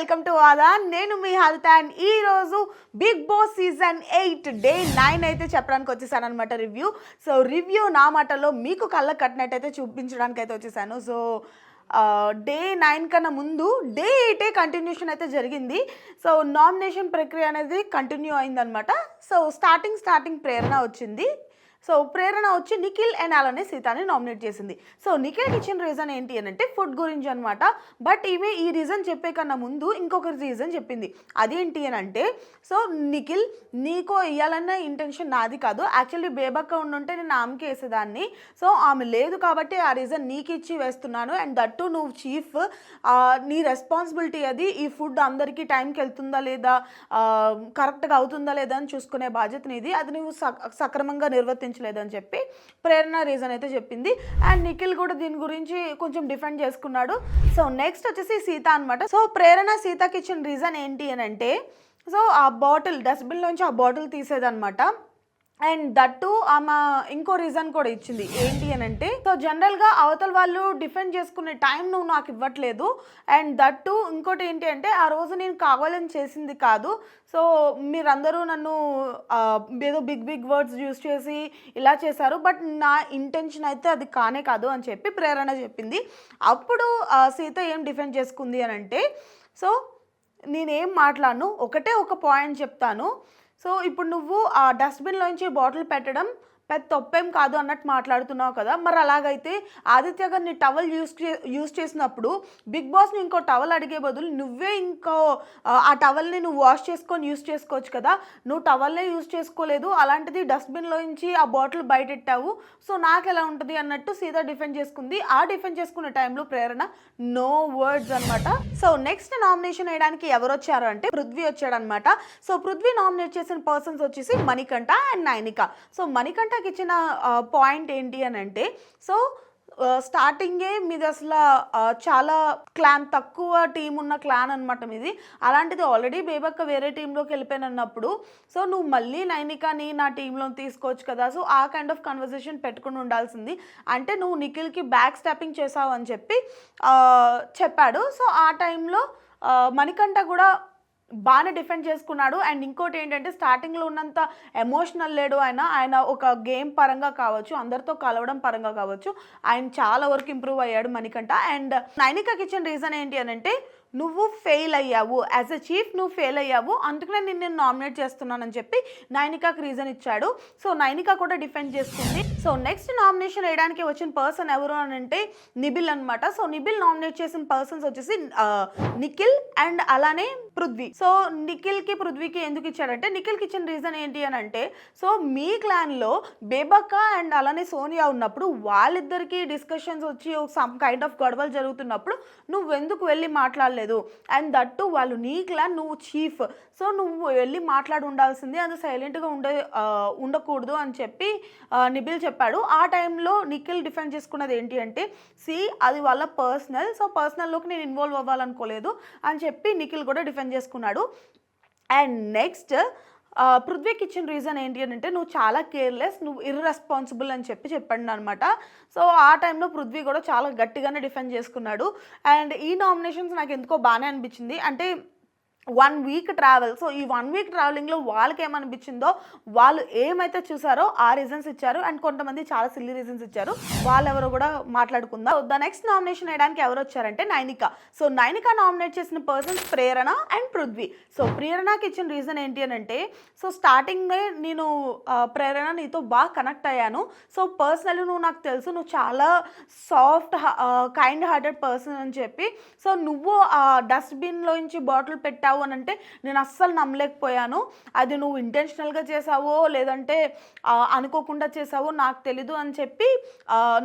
Welcome to ఆదా. నేను మీ హరిత అండ్ ఈ రోజు Bigg Boss season eight day nine అయితే చెప్పడానికి వచ్చేసాను అనమాట రివ్యూ. సో రివ్యూ నా మాటలో మీకు కళ్ళకు కట్టినట్టయితే చూపించడానికి అయితే వచ్చేసాను. సో డే నైన్ కన్నా ముందు డే ఎయిటే కంటిన్యూషన్ అయితే జరిగింది. సో నామినేషన్ ప్రక్రియ అనేది కంటిన్యూ అయిందనమాట సో స్టార్టింగ్ స్టార్టింగ్ ప్రేరణ వచ్చింది. సో ప్రేరణ వచ్చి నిఖిల్ అండ్ అలానే సీతాని నామినేట్ చేసింది. సో నిఖిల్కి ఇచ్చిన రీజన్ ఏంటి అని అంటే ఫుడ్ గురించి అనమాట బట్ ఈమె ఈ రీజన్ చెప్పే కన్నా ముందు ఇంకొక రీజన్ చెప్పింది. అదేంటి అని అంటే సో నిఖిల్ నీకో ఇవ్వాలన్న ఇంటెన్షన్ నాది కాదు. యాక్చువల్లీ బేబక్క ఉండుంటే నేను ఆమెకి వేసేదాన్ని. సో ఆమె లేదు కాబట్టి ఆ రీజన్ నీకు ఇచ్చి వేస్తున్నాను. అండ్ దట్టు నువ్వు చీఫ్ నీ రెస్పాన్సిబిలిటీ అది. ఈ ఫుడ్ అందరికీ టైంకి వెళ్తుందా లేదా? కరెక్ట్గా అవుతుందా లేదా అని చూసుకునే బాధ్యత నీది. అది నువ్వు సక్రమంగా సక్రమంగా స్వీకరించలేదని చెప్పి ప్రేరణ రీజన్ అయితే చెప్పింది. అండ్ నిఖిల్ కూడా దీని గురించి కొంచెం డిఫెండ్ చేసుకున్నాడు. సో నెక్స్ట్ వచ్చేసి సీత అనమాట సో ప్రేరణ సీతకి ఇచ్చిన రీజన్ ఏంటి అని అంటే సో ఆ బాటిల్ డస్ట్బిన్ నుంచి ఆ బాటిల్ తీసేదనమాట అండ్ దట్టు ఆమె ఇంకో రీజన్ కూడా ఇచ్చింది. ఏంటి అని అంటే సో జనరల్గా అవతల వాళ్ళు డిఫెండ్ చేసుకునే టైం నువ్వు నాకు ఇవ్వట్లేదు. అండ్ దట్టు ఇంకోటి ఏంటి అంటే ఆ రోజు నేను కావాలని చేసింది కాదు. సో మీరందరూ నన్ను ఏదో బిగ్ బిగ్ వర్డ్స్ యూస్ చేసి ఇలా చేశారు. బట్ నా ఇంటెన్షన్ అయితే అది కానే కాదు అని చెప్పి ప్రేరణ చెప్పింది. అప్పుడు సీత ఏం డిఫెండ్ చేసుకుంది అని అంటే సో నేనేం మాట్లాడను ఒకటే ఒక పాయింట్ చెప్తాను. సో ఇప్పుడు నువ్వు ఆ డస్ట్బిన్లోంచి బాటిల్ పెట్టడం పెద్ద తప్పేం కాదు అన్నట్టు మాట్లాడుతున్నావు కదా. మరి అలాగైతే ఆదిత్య గారు నీ టవల్ యూస్ చే యూస్ చేసినప్పుడు బిగ్ బాస్ని ఇంకో టవల్ అడిగే బదులు నువ్వే ఇంకో ఆ, టవల్ని నువ్వు వాష్ చేసుకొని యూస్ చేసుకోవచ్చు కదా. నువ్వు టవల్నే యూస్ చేసుకోలేదు. అలాంటిది డస్ట్బిన్లోంచి ఆ బాటిల్ బయటెట్టావు. సో నాకు ఎలా ఉంటుంది అన్నట్టు సీత డిఫెండ్ చేసుకుంది. ఆ డిఫెండ్ చేసుకునే టైంలో ప్రేరణ నో వర్డ్స్ అన్నమాట. సో నెక్స్ట్ నామినేషన్ వేయడానికి ఎవరు వచ్చారు అంటే పృథ్వీ వచ్చాడనమాట సో పృథ్వీ నామినేట్ చేసిన పర్సన్స్ వచ్చేసి మణికంఠ అండ్ నైనిక. సో మణికంఠ నాకు ఇచ్చిన పాయింట్ ఏంటి అని అంటే సో స్టార్టింగే మీది అసలు చాలా క్లాన్ తక్కువ టీం ఉన్న క్లాన్ అనమాట మీది. అలాంటిది ఆల్రెడీ బేబక్క వేరే టీంలోకి వెళ్ళిపోయినప్పుడు సో నువ్వు మళ్ళీ నైనికాని నా టీంలో తీసుకోవచ్చు కదా. సో ఆ కైండ్ ఆఫ్ కన్వర్జేషన్ పెట్టుకుని ఉండాల్సింది. అంటే నువ్వు నిఖిల్కి బ్యాక్ స్టాపింగ్ చేసావు అని చెప్పి చెప్పాడు. సో ఆ టైంలో మణికంఠ కూడా బాగానే డిఫెండ్ చేసుకున్నాడు. అండ్ ఇంకోటి ఏంటంటే స్టార్టింగ్లో ఉన్నంత ఎమోషనల్ లేడు ఆయన. ఆయన ఒక గేమ్ పరంగా కావచ్చు అందరితో కలవడం పరంగా కావచ్చు ఆయన చాలా వరకు ఇంప్రూవ్ అయ్యాడు Manikanta. And Nainika kitchen reason ఏంటి అని అంటే నువ్వు ఫెయిల్ అయ్యావు. యాజ్ ఎ చీఫ్ నువ్వు ఫెయిల్ అయ్యావు. అందుకనే నేను నేను నామినేట్ చేస్తున్నానని చెప్పి నైనికాకి రీజన్ ఇచ్చాడు. సో నైనికా కూడా డిఫెండ్ చేసుకుంది. సో నెక్స్ట్ నామినేషన్ వేయడానికి వచ్చిన పర్సన్ ఎవరు అని అంటే నిబిల్ అనమాట సో నిబిల్ నామినేట్ చేసిన పర్సన్స్ వచ్చేసి నిఖిల్ అండ్ అలానే పృథ్వీ. సో నిఖిల్కి పృథ్వీకి ఎందుకు ఇచ్చాడంటే నిఖిల్కి ఇచ్చిన రీజన్ ఏంటి అని అంటే సో మీ క్లాన్లో బేబక్క అండ్ అలానే సోనియా ఉన్నప్పుడు వాళ్ళిద్దరికీ డిస్కషన్స్ వచ్చి సమ్ కైండ్ ఆఫ్ గొడవలు జరుగుతున్నప్పుడు నువ్వెందుకు వెళ్ళి మాట్లాడలేదు? అండ్ దట్టు వాళ్ళు నీ క్లాన్ నువ్వు చీఫ్ సో నువ్వు వెళ్ళి మాట్లాడి ఉండాల్సింది. అది సైలెంట్గా ఉండే ఉండకూడదు అని చెప్పి నిబిల్ చెప్పాడు. ఆ టైంలో నిఖిల్ డిఫెండ్ చేసుకున్నది ఏంటి అంటే సి అది వాళ్ళ పర్సనల్. సో పర్సనల్లోకి నేను ఇన్వాల్వ్ అవ్వాలనుకోలేదు అని చెప్పి నిఖిల్ కూడా డిఫెండ్ చేసుకున్నాడు. అండ్ నెక్స్ట్ పృథ్వీకి ఇచ్చిన రీజన్ ఏంటి అని అంటే నువ్వు చాలా కేర్లెస్ నువ్వు ఇర్రెస్పాన్సిబుల్ అని చెప్పి చెప్పండి అనమాట సో ఆ టైంలో పృథ్వీ కూడా చాలా గట్టిగానే డిఫెండ్ చేసుకున్నాడు. అండ్ ఈ నామినేషన్స్ నాకు ఎందుకో బాగానే అనిపించింది. అంటే వన్ వీక్ ట్రావెల్. సో ఈ వన్ వీక్ ట్రావెలింగ్లో వాళ్ళకి ఏమనిపించిందో వాళ్ళు ఏమైతే చూసారో ఆ రీజన్స్ ఇచ్చారు. అండ్ కొంతమంది చాలా సిల్లీ రీజన్స్ ఇచ్చారు. వాళ్ళెవరో కూడా మాట్లాడుకుందాం. ద నెక్స్ట్ నామినేషన్ వేయడానికి ఎవరు వచ్చారంటే నైనిక. సో నైనిక నామినేట్ చేసిన persons Prerana and Prithvi. So ప్రేరణకి ఇచ్చిన రీజన్ ఏంటి అని అంటే సో స్టార్టింగ్నే నేను ప్రేరణ నీతో బాగా కనెక్ట్ అయ్యాను. సో పర్సనల్ నువ్వు నాకు తెలుసు నువ్వు చాలా సాఫ్ట్ కైండ్ హార్టెడ్ పర్సన్ అని చెప్పి. సో నువ్వు ఆ డస్ట్బిన్లోంచి బాటిల్ పెట్టావు అని అంటే నేను అస్సలు నమ్మలేకపోయాను. అది నువ్వు ఇంటెన్షనల్గా చేసావో లేదంటే అనుకోకుండా చేసావో నాకు తెలీదు అని చెప్పి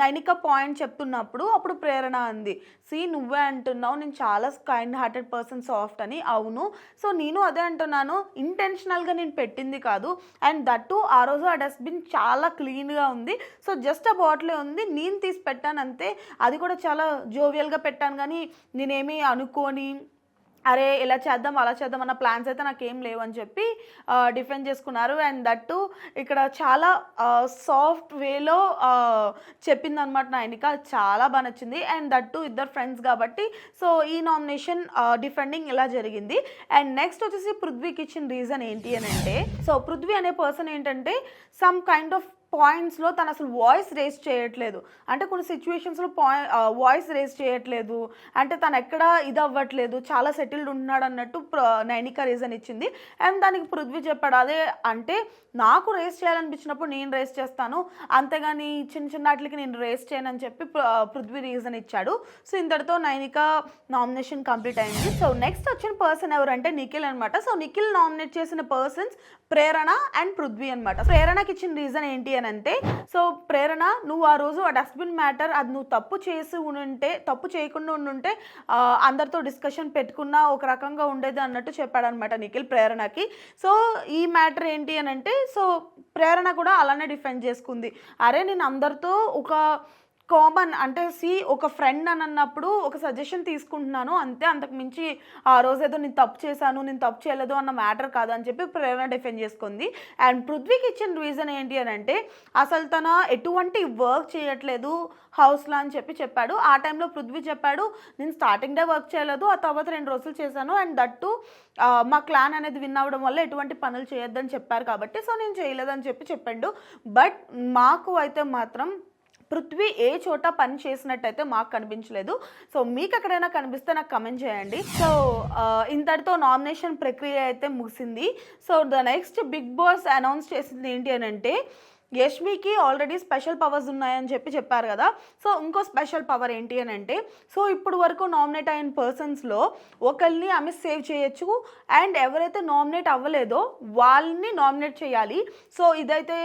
నైనిక పాయింట్ చెప్తున్నప్పుడు అప్పుడు ప్రేరణ అంది. సి నువ్వే అంటున్నావు. నేను చాలా కైండ్ హార్టెడ్ పర్సన్ సాఫ్ట్ అని. అవును. సో నేను అదే అంటున్నాను. ఇంటెన్షనల్గా నేను పెట్టింది కాదు. అండ్ దట్టు ఆ రోజు ఆ డస్ట్బిన్ చాలా క్లీన్గా ఉంది. సో జస్ట్ ఆ బాటిలే ఉంది. నేను తీసి పెట్టాను అంతే. అది కూడా చాలా జోవియల్గా పెట్టాను. కానీ నేనేమి అనుకోని అరే ఇలా చేద్దాం అలా చేద్దాం అన్న ప్లాన్స్ అయితే నాకు ఏం లేవని చెప్పి డిఫెండ్ చేసుకున్నారు. అండ్ దట్టు ఇక్కడ చాలా సాఫ్ట్ వేలో చెప్పిందనమాట నాయనిక చాలా బాగా నచ్చింది. అండ్ దట్టు ఇద్దరు ఫ్రెండ్స్ కాబట్టి. సో ఈ నామినేషన్ డిఫెండింగ్ ఇలా జరిగింది. అండ్ నెక్స్ట్ వచ్చేసి పృథ్వీకి ఇచ్చిన రీజన్ ఏంటి అని అంటే సో పృథ్వీ అనే పర్సన్ ఏంటంటే సమ్ కైండ్ ఆఫ్ పాయింట్స్లో తను అసలు వాయిస్ రేస్ చేయట్లేదు. అంటే కొన్ని సిచ్యువేషన్స్లో పాయి వాయిస్ రేస్ చేయట్లేదు. అంటే తను ఎక్కడ ఇది అవ్వట్లేదు చాలా సెటిల్డ్ ఉంటున్నాడు అన్నట్టు ప్ర- నైనిక రీజన్ ఇచ్చింది. అండ్ దానికి పృథ్వీ చెప్పాడు అదే అంటే నాకు రేస్ చేయాలనిపించినప్పుడు నేను రేస్ చేస్తాను. అంతేగాని చిన్న చిన్న వాటికి నేను రేస్ చేయనని చెప్పి పృథ్వీ రీజన్ ఇచ్చాడు. సో ఇంతటితో నైనిక నామినేషన్ కంప్లీట్ అయింది. సో నెక్స్ట్ వచ్చిన పర్సన్ ఎవరంటే నిఖిల్ అనమాట సో నిఖిల్ నామినేట్ చేసిన పర్సన్స్ ప్రేరణ అండ్ పృథ్వీ అనమాట ప్రేరణకి ఇచ్చిన రీజన్ ఏంటి అంతే అంటే సో ప్రేరణ నువ్వు ఆ రోజు ఆ డస్ట్బిన్ మ్యాటర్ అది నువ్వు తప్పు చేసి ఉంటే తప్పు చేయకుండా ఉండుంటే అందరితో డిస్కషన్ పెట్టుకున్నా ఒక రకంగా ఉండేది అన్నట్టు చెప్పాడనమాట నిఖిల్ ప్రేరణకి. సో ఈ మ్యాటర్ ఏంటి అని అంటే సో ప్రేరణ కూడా అలానే డిఫెండ్ చేసుకుంది. అరే నేను అందరితో ఒక కామన్ అంటే సి ఒక ఫ్రెండ్ అని అన్నప్పుడు ఒక సజెషన్ తీసుకుంటున్నాను. అంతే అంతకు మించి ఆ రోజు ఏదో నేను తప్పు చేశాను నేను తప్పు చేయలేదు అన్న మ్యాటర్ కాదు అని చెప్పి ప్రేరణ డిఫెండ్ చేసుకుంది. అండ్ పృథ్వీకి ఇచ్చిన రీజన్ ఏంటి అని అంటే అసలు తన ఎటువంటి వర్క్ చేయట్లేదు హౌస్లో అని చెప్పి చెప్పాడు. ఆ టైంలో పృథ్వీ చెప్పాడు నేను స్టార్టింగ్ డే వర్క్ చేయలేదు ఆ తర్వాత రెండు రోజులు చేశాను. అండ్ దట్టు మా క్లాన్ అనేది విన్ అవ్వడం వల్ల ఎటువంటి పనులు చేయొద్దని చెప్పారు కాబట్టి సో నేను చేయలేదని చెప్పి చెప్పాడు. బట్ మాకు అయితే మాత్రం పృథ్వీ ఏ చోట పని చేసినట్టయితే మాకు కనిపించలేదు. సో మీకు ఎక్కడైనా కనిపిస్తే నాకు కమెంట్ చేయండి. సో ఇంతటితో నామినేషన్ ప్రక్రియ అయితే ముగిసింది. So the next Bigg Boss announce చేసింది ఏంటి అని అంటే యష్మికి ఆల్రెడీ స్పెషల్ పవర్స్ ఉన్నాయని చెప్పి చెప్పారు కదా. సో ఇంకో స్పెషల్ పవర్ ఏంటి అని అంటే సో ఇప్పుడు వరకు నామినేట్ అయిన పర్సన్స్లో ఒకరిని ఆమె సేవ్ చేయొచ్చు. అండ్ ఎవరైతే నామినేట్ అవ్వలేదో వాళ్ళని నామినేట్ చేయాలి. సో ఇదైతే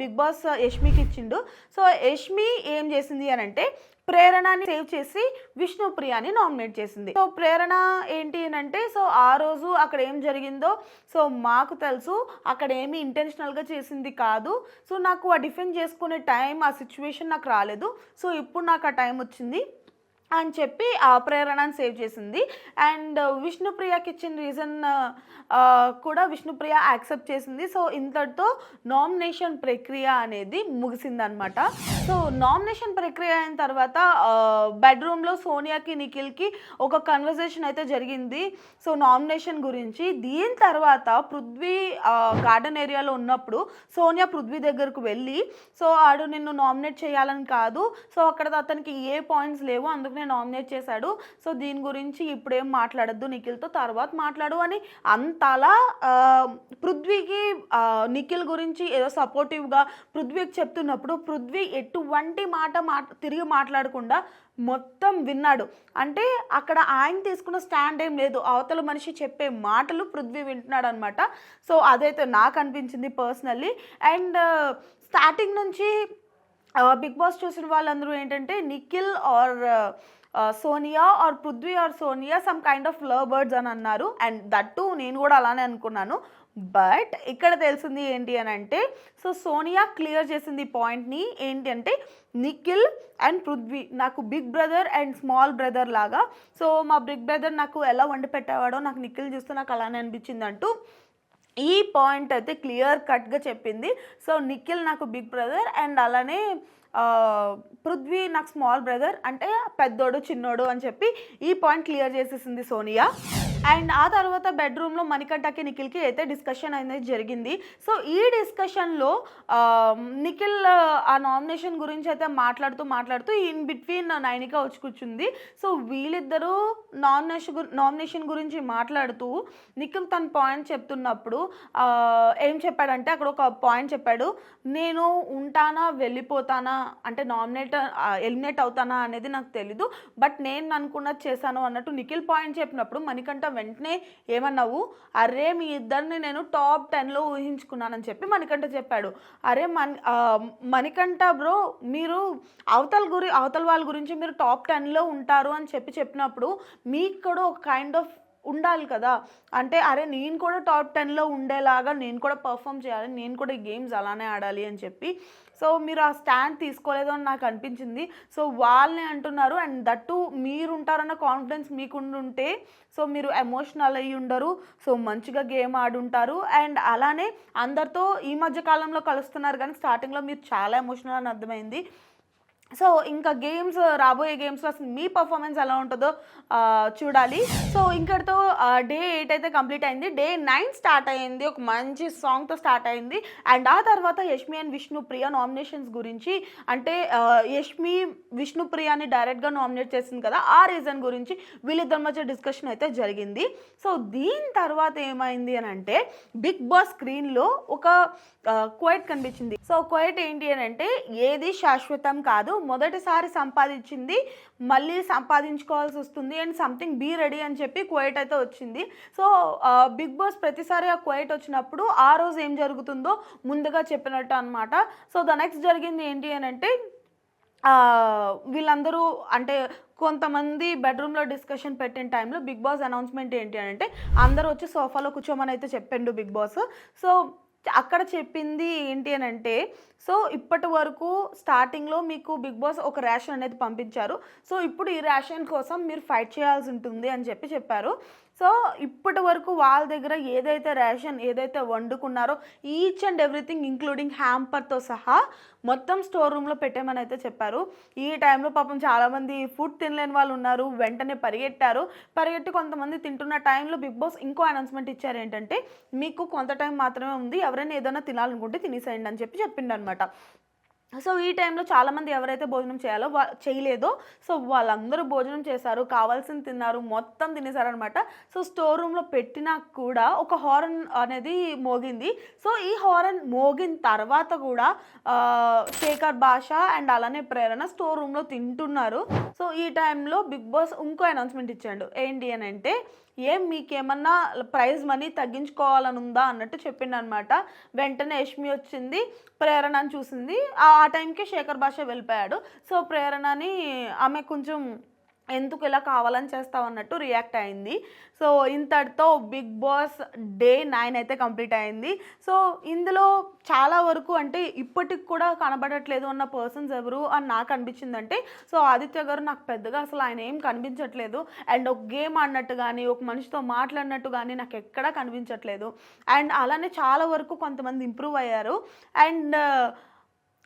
బిగ్ బాస్ యష్మికి ఇచ్చిండు. సో యష్మి ఏం చేసింది అని అంటే ప్రేరణని సేవ్ చేసి విష్ణుప్రియాని నామినేట్ చేసింది. సో ప్రేరణ ఏంటి అని అంటే సో ఆ రోజు అక్కడ ఏం జరిగిందో సో మాకు తెలుసు అక్కడ ఏమి ఇంటెన్షనల్గా చేసింది కాదు. సో నాకు ఆ డిఫెండ్ చేసుకునే టైం ఆ సిచ్యువేషన్ నాకు రాలేదు. సో ఇప్పుడు నాకు ఆ టైం వచ్చింది. అని చెప్పి ఆ ప్రేరణను సేవ్ చేసింది. అండ్ విష్ణుప్రియకి ఇచ్చిన రీజన్ కూడా విష్ణుప్రియ యాక్సెప్ట్ చేసింది. సో ఇంతటితో నామినేషన్ ప్రక్రియ అనేది ముగిసిందనమాట సో నామినేషన్ ప్రక్రియ అయిన తర్వాత బెడ్రూమ్లో సోనియాకి నిఖిల్కి ఒక కన్వర్జేషన్ అయితే జరిగింది. సో నామినేషన్ గురించి. దీని తర్వాత పృథ్వీ గార్డెన్ ఏరియాలో ఉన్నప్పుడు సోనియా పృథ్వీ దగ్గరకు వెళ్ళి సో ఆడు నిన్ను నామినేట్ చేయాలని కాదు. సో అక్కడ అతనికి ఏ పాయింట్స్ లేవు. అందుకనే నామినేట్ చేశాడు. సో దీని గురించి ఇప్పుడేం మాట్లాడద్దు నిఖిల్తో తర్వాత మాట్లాడు అని అంతలా పృథ్వీకి నిఖిల్ గురించి ఏదో సపోర్టివ్గా పృథ్వీకి చెప్తున్నప్పుడు పృథ్వీ ఎటువంటి మాట మా తిరిగి మాట్లాడకుండా మొత్తం విన్నాడు. అంటే అక్కడ ఆయన తీసుకున్న స్టాండ్ ఏం లేదు. అవతల మనిషి చెప్పే మాటలు పృథ్వీ వింటున్నాడు అనమాట సో అదైతే నాకు అనిపించింది పర్సనల్లీ. అండ్ స్టార్టింగ్ నుంచి బిగ్ బాస్ చూసిన వాళ్ళందరూ ఏంటంటే Nikhil or Sonia or Prithvi or Sonia some kind of love birds అని అన్నారు. అండ్ దట్ టు నేను కూడా అలానే అనుకున్నాను. బట్ ఇక్కడ తెలిసింది ఏంటి అని అంటే సో సోనియా క్లియర్ చేసింది పాయింట్ని ఏంటి అంటే నిఖిల్ అండ్ పృథ్వీ నాకు big brother and small brother లాగా. సో మా బిగ్ బ్రదర్ నాకు ఎలా వండి పెట్టేవాడో నాకు నిఖిల్ చూస్తే నాకు అలానే అనిపించింది అంటూ ఈ పాయింట్ అయితే క్లియర్ కట్గా చెప్పింది. సో నిఖిల్ నాకు బిగ్ బ్రదర్ అండ్ అలానే పృథ్వీ నాకు స్మాల్ బ్రదర్ అంటే పెద్దోడు చిన్నోడు అని చెప్పి ఈ పాయింట్ క్లియర్ చేసేసింది సోనియా. అండ్ ఆ తర్వాత బెడ్రూమ్లో మణికంఠకి నిఖిల్కి అయితే డిస్కషన్ అనేది జరిగింది. సో ఈ డిస్కషన్లో నిఖిల్ ఆ నామినేషన్ గురించి అయితే మాట్లాడుతూ మాట్లాడుతూ ఇన్ బిట్వీన్ నైనిక వచ్చి కూర్చుంది. సో వీళ్ళిద్దరూ నామినేషన్ నామినేషన్ గురించి మాట్లాడుతూ నిఖిల్ తన పాయింట్ చెప్తున్నప్పుడు ఏం చెప్పాడంటే అక్కడ ఒక పాయింట్ చెప్పాడు. నేను ఉంటానా వెళ్ళిపోతానా అంటే నామినేట్ ఎలిమినేట్ అవుతానా అనేది నాకు తెలీదు. బట్ నేను అనుకున్నది చేశాను అన్నట్టు నిఖిల్ పాయింట్ చెప్పినప్పుడు మణికంఠ వెంటనే ఏమన్నావు? అరే మీ ఇద్దరిని నేను టాప్ టెన్లో ఊహించుకున్నానని చెప్పి మణికంఠ చెప్పాడు. అరే మణి మణికంఠ బ్రో మీరు అవతల గురి అవతల వాళ్ళ గురించి మీరు టాప్ టెన్లో ఉంటారు అని చెప్పి చెప్పినప్పుడు మీకు కూడా ఒక కైండ్ ఆఫ్ ఉండాలి కదా. అంటే అరే నేను కూడా టాప్ టెన్లో ఉండేలాగా నేను కూడా పర్ఫామ్ చేయాలి నేను కూడా గేమ్స్ అలానే ఆడాలి అని చెప్పి. సో మీరు ఆ స్టాండ్ తీసుకోలేదు అని నాకు అనిపించింది. సో వాళ్ళని అంటున్నారు అండ్ దట్టు మీరు ఉంటారన్న కాన్ఫిడెన్స్ మీకు ఉంటే సో మీరు ఎమోషనల్ అయ్యి ఉండరు. సో మంచిగా గేమ్ ఆడుంటారు. అండ్ అలానే అందరితో ఈ మధ్య కాలంలో కలుస్తున్నారు కానీ స్టార్టింగ్లో మీరు చాలా ఎమోషనల్ అని అర్థమైంది. సో ఇంకా గేమ్స్ రాబోయే గేమ్స్లో అసలు మీ పర్ఫార్మెన్స్ ఎలా ఉంటుందో చూడాలి. సో ఇంకటితో డే ఎయిట్ అయితే కంప్లీట్ అయింది. డే నైన్ స్టార్ట్ అయింది ఒక మంచి సాంగ్తో స్టార్ట్ అయింది అండ్ ఆ తర్వాత యష్మి అండ్ విష్ణుప్రియ నామినేషన్స్ గురించి అంటే యష్మి విష్ణుప్రియని డైరెక్ట్గా నామినేట్ చేసింది కదా ఆ రీజన్ గురించి వీళ్ళిద్దరి మధ్య డిస్కషన్ అయితే జరిగింది. సో దీని తర్వాత ఏమైంది అని అంటే బిగ్ బాస్ స్క్రీన్లో ఒక క్వైట్ కనిపించింది. సో క్వైట్ ఏంటి అని అంటే ఏది శాశ్వతం కాదు మొదటిసారి సంపాదించింది మళ్ళీ సంపాదించుకోవాల్సి వస్తుంది అండ్ సంథింగ్ బీ రెడీ అని చెప్పి క్వైట్ అయితే వచ్చింది. సో బిగ్ బాస్ ప్రతిసారి ఆ క్వైట్ వచ్చినప్పుడు ఆ రోజు ఏం జరుగుతుందో ముందుగా చెప్పినట్టు అనమాట సో ద నెక్స్ట్ జరిగింది ఏంటి అని అంటే వీళ్ళందరూ అంటే కొంతమంది బెడ్రూమ్లో డిస్కషన్ పెట్టిన టైంలో బిగ్ బాస్ అనౌన్స్మెంట్ ఏంటి అని అంటే అందరూ వచ్చి సోఫాలో కూర్చోమని అయితే చెప్పిండు బిగ్ బాస్ సో అక్కడ చెప్పింది ఏంటి అని అంటే సో ఇప్పటి వరకు స్టార్టింగ్లో మీకు బిగ్ బాస్ ఒక రేషన్ అనేది పంపించారు. సో ఇప్పుడు ఈ రేషన్ కోసం మీరు ఫైట్ చేయాల్సి ఉంటుంది అని చెప్పి చెప్పారు. సో ఇప్పటి వరకు వాళ్ళ దగ్గర ఏదైతే రేషన్ ఏదైతే వండుకున్నారో ఈచ్ అండ్ ఎవ్రీథింగ్ ఇంక్లూడింగ్ హ్యాంపర్తో సహా మొత్తం స్టోర్ రూమ్లో పెట్టామని అయితే చెప్పారు. ఈ టైంలో పాపం చాలామంది ఫుడ్ తినలేని వాళ్ళు ఉన్నారు. వెంటనే పరిగెట్టారు. పరిగెట్టి కొంతమంది తింటున్న టైంలో బిగ్ బాస్ ఇంకో అనౌన్స్మెంట్ ఇచ్చారు ఏంటంటే మీకు కొంత టైం మాత్రమే ఉంది. ఎవరైనా ఏదైనా తినాలనుకుంటే తినేసేయండి అని చెప్పి చెప్పిండనమాట సో ఈ టైంలో చాలామంది ఎవరైతే భోజనం చేయాలో వా చేయలేదో సో వాళ్ళందరూ భోజనం చేశారు కావాల్సింది తిన్నారు మొత్తం తినేశారనమాట. సో స్టోర్ రూమ్లో పెట్టినా కూడా ఒక హారన్ అనేది మోగింది. సో ఈ హారన్ మోగిన తర్వాత కూడా శేఖర్ భాష అండ్ అలానే ప్రేరణ స్టోర్ రూమ్లో తింటున్నారు. సో ఈ టైంలో బిగ్ బాస్ ఇంకో అనౌన్స్మెంట్ ఇచ్చాడు. ఏంటి అని అంటే ఏం మీకేమన్నా ప్రైజ్ మనీ తగ్గించుకోవాలని ఉందా అన్నట్టు చెప్పిండు అనమాట వెంటనే యష్మి వచ్చింది ప్రేరణని చూసింది. ఆ ఆ టైంకి శేఖర్ భాష వెళ్ళిపోయాడు. సో ప్రేరణని ఆమె కొంచెం ఎందుకు ఇలా కావాలని చేస్తావు అన్నట్టు రియాక్ట్ అయింది. సో ఇంతటితో బిగ్ బాస్ డే నైన్ అయితే కంప్లీట్ అయింది. సో ఇందులో చాలా వరకు అంటే ఇప్పటికి కూడా కనబడట్లేదు అన్న పర్సన్స్ ఎవరు అని నాకు అనిపించిందంటే సో ఆదిత్య గారు నాకు పెద్దగా అసలు ఆయన ఏం కనిపించట్లేదు. అండ్ ఒక గేమ్ ఆడినట్టు కానీ ఒక మనిషితో మాట్లాడినట్టు కానీ నాకు ఎక్కడా కనిపించట్లేదు. అండ్ అలానే చాలా వరకు కొంతమంది ఇంప్రూవ్ అయ్యారు. అండ్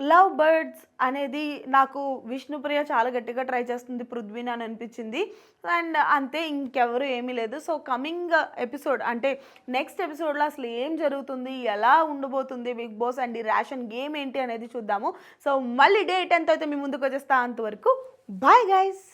లవ్ బర్డ్స్ అనేది నాకు విష్ణుప్రియ చాలా గట్టిగా ట్రై చేస్తుంది పృథ్వీని అని అనిపించింది. అండ్ అంతే ఇంకెవరు ఏమీ లేదు. సో కమింగ్ ఎపిసోడ్ అంటే నెక్స్ట్ ఎపిసోడ్లో అసలు ఏం జరుగుతుంది ఎలా ఉండబోతుంది బిగ్ బాస్ అండ్ ఈ రేషన్ గేమ్ ఏంటి అనేది చూద్దాము. సో మళ్ళీ డే టెన్త్ అయితే మీ ముందుకు వచ్చేస్తా అంతవరకు. Bye guys